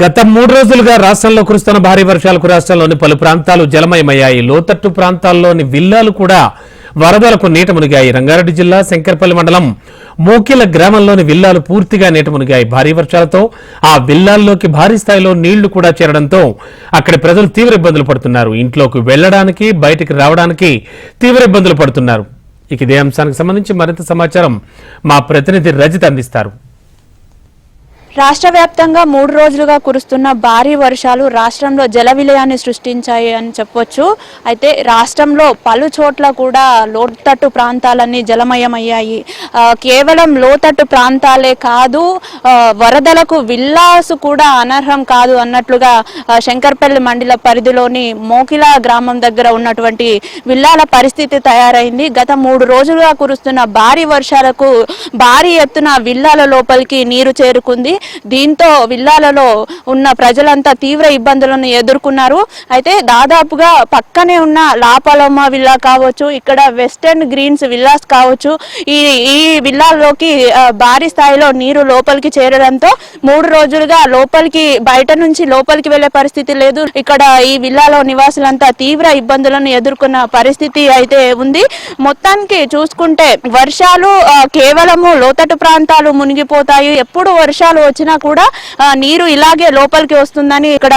గత మూడు రోజులుగా రాష్ట్రంలో కురుస్తున్న భారీ వర్షాలకు రాష్ట్రంలోని పలు ప్రాంతాలు జలమయమయ్యాయి. లోతట్టు ప్రాంతాల్లోని విల్లాలు కూడా వరదలకు నీట మునిగాయి. రంగారెడ్డి జిల్లా శంకర్పల్లి మండలం మోకిల గ్రామంలోని విల్లాలు పూర్తిగా నీట మునిగాయి. భారీ వర్షాలతో ఆ విల్లాల్లోకి భారీ స్థాయిలో నీళ్ళు కూడా చేరడంతో అక్కడి ప్రజలు తీవ్ర ఇబ్బందులు పడుతున్నారు. ఇంట్లోకి వెళ్ళడానికి బయటికి రావడానికి తీవ్ర ఇబ్బందులు పడుతున్నారు. ఇక ఇదే అంశానికి సంబంధించి మరింత సమాచారం మా ప్రతినిధి రజిత్ అందిస్తారు. రాష్ట్ర వ్యాప్తంగా మూడు రోజులుగా కురుస్తున్న భారీ వర్షాలు రాష్ట్రంలో జల విలయాన్ని సృష్టించాయి అని చెప్పొచ్చు. అయితే రాష్ట్రంలో పలు చోట్ల కూడా లోతట్టు ప్రాంతాలన్నీ జలమయమయ్యాయి. కేవలం లోతట్టు ప్రాంతాలే కాదు వరదలకు విల్లాసు కూడా అనర్హం కాదు అన్నట్లుగా శంకర్పల్లి మండల పరిధిలోని మోకిలా గ్రామం దగ్గర ఉన్నటువంటి విల్లాల పరిస్థితి తయారైంది. గత మూడు రోజులుగా కురుస్తున్న భారీ వర్షాలకు భారీ ఎత్తున విల్లాల లోపలికి నీరు చేరుకుంది. దీంతో విల్లాలలో ఉన్న ప్రజలంతా తీవ్ర ఇబ్బందులను ఎదుర్కొన్నారు. అయితే దాదాపుగా పక్కనే ఉన్న లాపాలమ్మ విల్లా కావచ్చు ఇక్కడ వెస్టర్న్ గ్రీన్స్ విల్లాస్ కావచ్చు ఈ ఈ విల్లాల్లోకి భారీ స్థాయిలో నీరు లోపలికి చేరడంతో మూడు రోజులుగా లోపలికి బయట నుంచి లోపలికి వెళ్ళే పరిస్థితి లేదు. ఇక్కడ ఈ విల్లాలో నివాసులంతా తీవ్ర ఇబ్బందులను ఎదుర్కొన్న పరిస్థితి అయితే ఉంది. మొత్తానికి చూసుకుంటే వర్షాలు కేవలము లోతట్టు ప్రాంతాలు మునిగిపోతాయి. ఎప్పుడు వర్షాలు వచ్చినా కూడా నీరు ఇలాగే లోపలికి వస్తుందని ఇక్కడ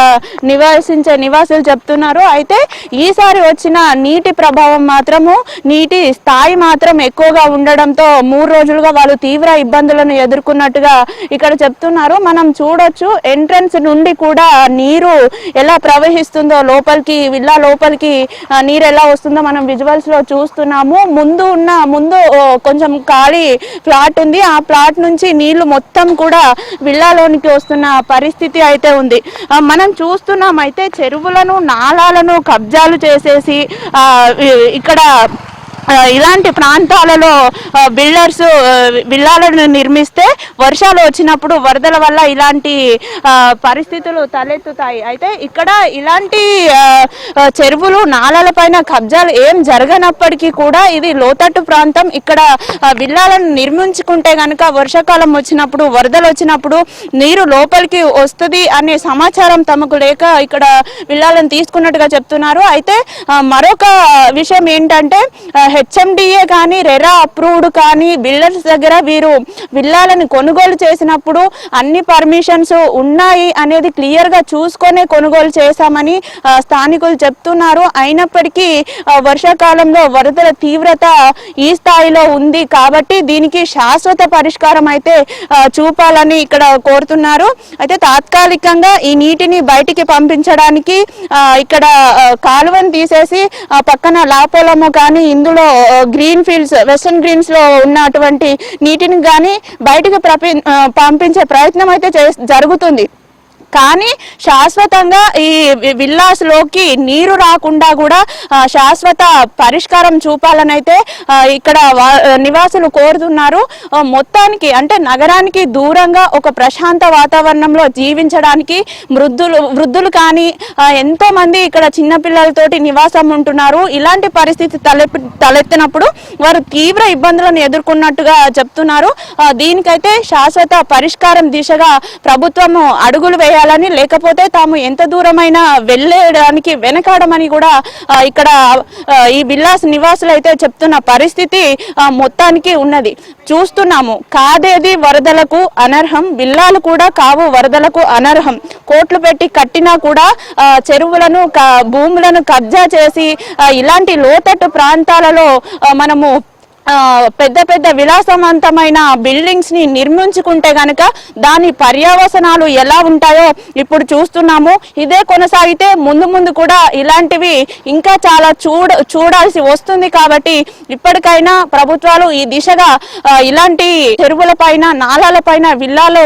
నివసించే నివాసులు చెప్తున్నారు. అయితే ఈసారి వచ్చిన నీటి ప్రభావం మాత్రము నీటి స్థాయి మాత్రం ఎక్కువగా ఉండడంతో మూడు రోజులుగా వాళ్ళు తీవ్ర ఇబ్బందులను ఎదుర్కొన్నట్టుగా ఇక్కడ చెప్తున్నారు. మనం చూడొచ్చు ఎంట్రన్స్ నుండి కూడా నీరు ఎలా ప్రవహిస్తుందో లోపలికి విల్లా లోపలికి నీరు ఎలా వస్తుందో మనం విజువల్స్లో చూస్తున్నాము. ముందు ఉన్న ముందు కొంచెం ఖాళీ ప్లాట్ ఉంది. ఆ ప్లాట్ నుంచి నీళ్ళు మొత్తం కూడా విల్లాలోనికి వస్తున్న పరిస్థితి అయితే ఉంది. మనం చూస్తున్నామైతే చెరువులను నాలాలను కబ్జాలు చేసేసి ఇక్కడ ఇలాంటి ప్రాంతాలలో బిల్డర్స్ విల్లాలను నిర్మిస్తే వర్షాలు వచ్చినప్పుడు వరదల వల్ల ఇలాంటి పరిస్థితులు తలెత్తుతాయి. అయితే ఇక్కడ ఇలాంటి చెరువులు నాళాల పైన కబ్జాలు ఏం జరగనప్పటికీ కూడా ఇది లోతట్టు ప్రాంతం. ఇక్కడ విల్లాలను నిర్మించుకుంటే కనుక వర్షాకాలం వచ్చినప్పుడు వరదలు వచ్చినప్పుడు నీరు లోపలికి వస్తుంది అనే సమాచారం తమకు లేక ఇక్కడ విల్లాలను తీసుకున్నట్టుగా చెప్తున్నారు. అయితే మరొక విషయం ఏంటంటే హెచ్ఎండిఏ కానీ రెరా అప్రూవ్డ్ కానీ బిల్డర్స్ దగ్గర వీరు విల్లాలను కొనుగోలు చేసినప్పుడు అన్ని పర్మిషన్స్ ఉన్నాయి అనేది క్లియర్గా చూసుకొనే కొనుగోలు చేశామని స్థానికులు చెప్తున్నారు. అయినప్పటికీ వర్షాకాలంలో వరదల తీవ్రత ఈ స్థాయిలో ఉంది కాబట్టి దీనికి శాశ్వత పరిష్కారం అయితే చూపాలని ఇక్కడ కోరుతున్నారు. అయితే తాత్కాలికంగా ఈ నీటిని బయటికి పంపించడానికి ఇక్కడ కాలువను తీసేసి పక్కన లాపోలము కానీ ఇందులో గ్రీన్ ఫీల్డ్స్ వెస్టర్న్ గ్రీన్స్లో ఉన్నటువంటి నీటిని కానీ బయటికి పంపించే ప్రయత్నం అయితే చే- జరుగుతుంది. కానీ శాశ్వతంగా ఈ విల్లాస్లోకి నీరు రాకుండా కూడా శాశ్వత పరిష్కారం చూపాలనైతే ఇక్కడ నివాసులు కోరుతున్నారు. మొత్తానికి అంటే నగరానికి దూరంగా ఒక ప్రశాంత వాతావరణంలో జీవించడానికి వృద్ధులు వృద్ధులు కానీ ఎంతో మంది ఇక్కడ చిన్నపిల్లలతోటి నివాసం ఉంటున్నారు. ఇలాంటి పరిస్థితి తలెప్ తలెత్తినప్పుడు వారు తీవ్ర ఇబ్బందులను ఎదుర్కొన్నట్టుగా చెప్తున్నారు. దీనికైతే శాశ్వత పరిష్కారం దిశగా ప్రభుత్వము అడుగులు వేయాలి చేయాలని లేకపోతే తాము ఎంత దూరమైనా వెళ్ళడానికి వెనకాడమని కూడా ఇక్కడ ఈ బిల్లాస్ నివాసులు అయితే చెప్తున్న పరిస్థితి మొత్తానికి ఉన్నది. చూస్తున్నాము. కాదేది వరదలకు అనర్హం బిల్లాలు కూడా కావు వరదలకు అనర్హం. కోట్లు పెట్టి కట్టినా కూడా చెరువులను భూములను కబ్జా చేసి ఇలాంటి లోతట్టు ప్రాంతాలలో మనము పెద్ద పెద్ద విలాసవంతమైన బిల్డింగ్స్ని నిర్మించుకుంటే గనక దాని పర్యావసనాలు ఎలా ఉంటాయో ఇప్పుడు చూస్తున్నాము. ఇదే కొనసాగితే ముందు ముందు కూడా ఇలాంటివి ఇంకా చాలా చూడ చూడాల్సి వస్తుంది కాబట్టి ఇప్పటికైనా ప్రభుత్వాలు ఈ దిశగా ఇలాంటి చెరువుల పైన నాలాల పైన విల్లాలు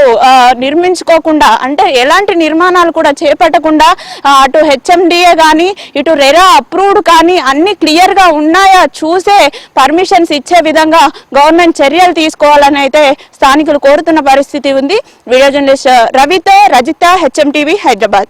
నిర్మించుకోకుండా అంటే ఎలాంటి నిర్మాణాలు కూడా చేపట్టకుండా అటు హెచ్ఎండిఏ కానీ ఇటు రెరా అప్రూవ్డ్ కానీ అన్ని క్లియర్గా ఉన్నాయా చూసే పర్మిషన్స్ ఇచ్చే విధంగా గవర్నమెంట్ చర్యలు తీసుకోవాలని అయితే స్థానికులు కోరుతున్న పరిస్థితి ఉంది. వీడియో జర్నలిస్ట్ రవితో రజిత హెచ్ఎం టీవీ హైదరాబాద్.